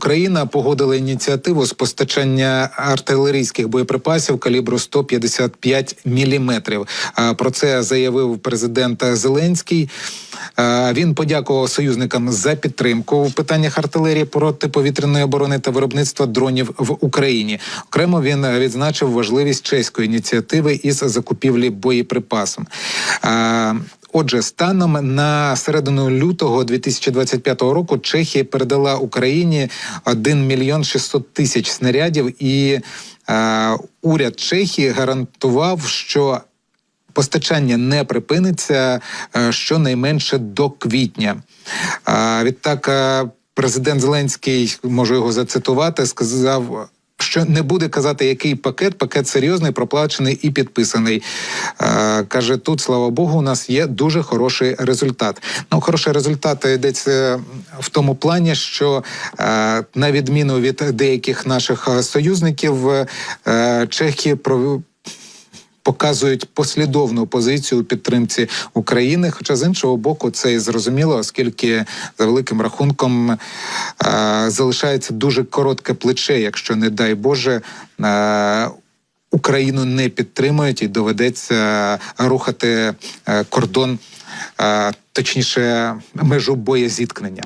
Україна погодила ініціативу з постачання артилерійських боєприпасів калібру 155 міліметрів. А, Про це заявив президент Зеленський. Він подякував союзникам за підтримку в питаннях артилерії протиповітряної оборони та виробництва дронів в Україні. Окремо він відзначив важливість чеської ініціативи із закупівлі боєприпасом. Отже, станом на середину лютого 2025 року Чехія передала Україні 1 мільйон 600 тисяч снарядів, і е, уряд Чехії гарантував, що постачання не припиниться е, щонайменше до квітня. А, відтак, е, президент Зеленський, можу його зацитувати, сказав. Що не буде казати, який пакет, пакет серйозний, проплачений і підписаний. Е, каже, тут, слава Богу, у нас є дуже хороший результат. Ну, хороший результат йдеться в тому плані, що е, на відміну від деяких наших е, союзників, е, Чехії про показують послідовну позицію у підтримці України. Хоча з іншого боку, це і зрозуміло, оскільки за великим рахунком е, залишається дуже коротке плече, якщо не дай Боже. Е, Україну не підтримують і доведеться рухати е, кордон, точніше, межу боєзіткнення.